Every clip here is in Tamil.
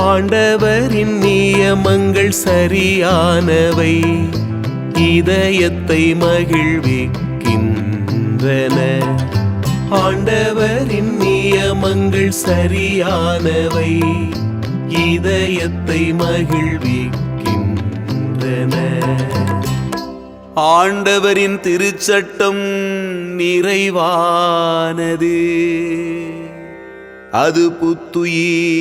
ஆண்டவரின் நியமங்கள் சரியானவை இதயத்தை மகிழ்விக்கின்றன. ஆண்டவரின் நியமங்கள் சரியானவை இதயத்தை மகிழ்விக்கின்றன. ஆண்டவரின் திருச்சட்டம் நிறைவானது. அது புத்துயிரளிக்கின்றது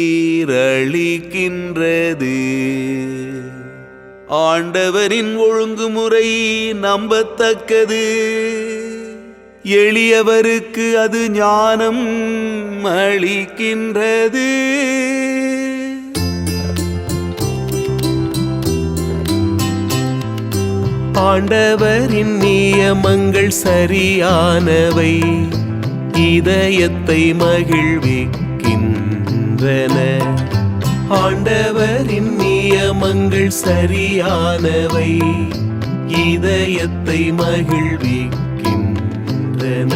ஆண்டவரின் ஒழுங்குமுறை நம்பத்தக்கது. எளியவருக்கு அது ஞானம் அளிக்கின்றது. ஆண்டவரின் நியமங்கள் சரியானவை. இதயத்தை மகிழ்விக்கின்றன. ஆண்டவரின் நியமங்கள் சரியானவை. இதயத்தை மகிழ்விக்கின்றன.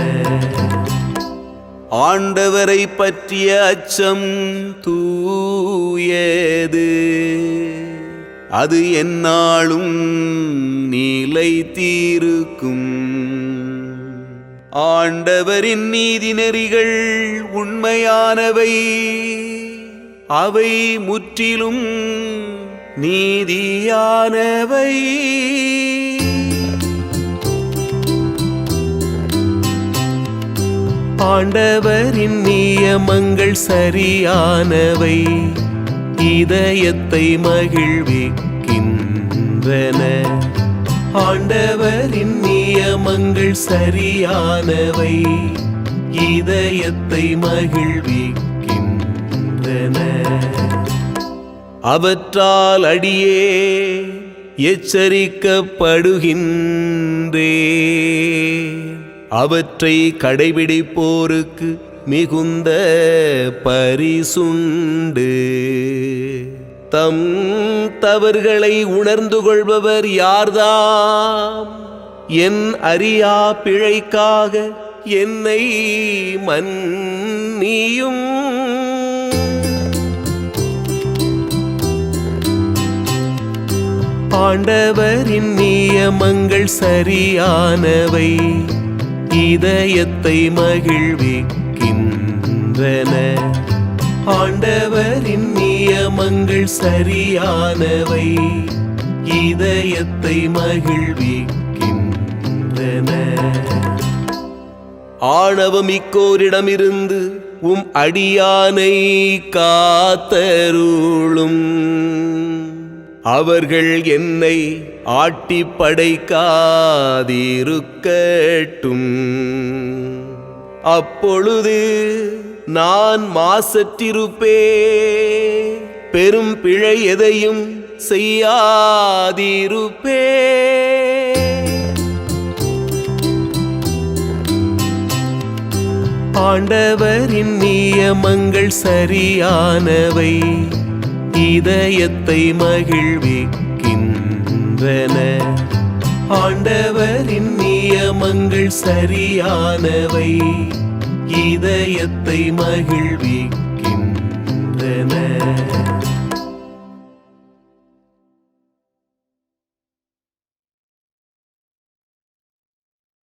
ஆண்டவரை பற்றிய அச்சம் தூயது. அது என்னாலும் நிலை தீருக்கும் ஆண்டவரின் நீதி நெறிகள் உண்மையானவை. அவை முற்றிலும் நீதியானவை. ஆண்டவரின் நியமங்கள் சரியானவை. இதயத்தை மகிழ்விக்கின்றன. ஆண்டவரின் நியமங்கள் சரியானவை. இதயத்தை மகிழ்விக்கின்றன. அவற்றால் அடியே எச்சரிக்கப்படுகின்றே. அவற்றை கடைபிடிப்போருக்கு மிகுந்த பரிசுண்டு. தம் தவறுகளை உணர்ந்து கொள்பவர் யார்தாம்? என் அறியா பிழைக்காக என்னை மன்னியும். ஆண்டவரின் நியமங்கள் சரியானவை இதயத்தை மகிழ்விக்கின்றன. ஆண்டவரின் நியமங்கள் சரியானவை. இதயத்தை மகிழ்விக்கின்றன. ஆணவமிக்கோரிடமிருந்து உம் அடியானை காத்தருளும். அவர்கள் என்னை ஆட்டி படைக்காதிருக்கட்டும். அப்பொழுது நான் மாசற்றிருப்பே பெரும் பிழை எதையும் செய்யாதிருப்பே ஆண்டவரின் நியமங்கள் சரியானவை இதயத்தை மகிழ்விக்கின்றன. ஆண்டவரின் நியமங்கள் சரியானவை இதயத்தை மகிழ்வி.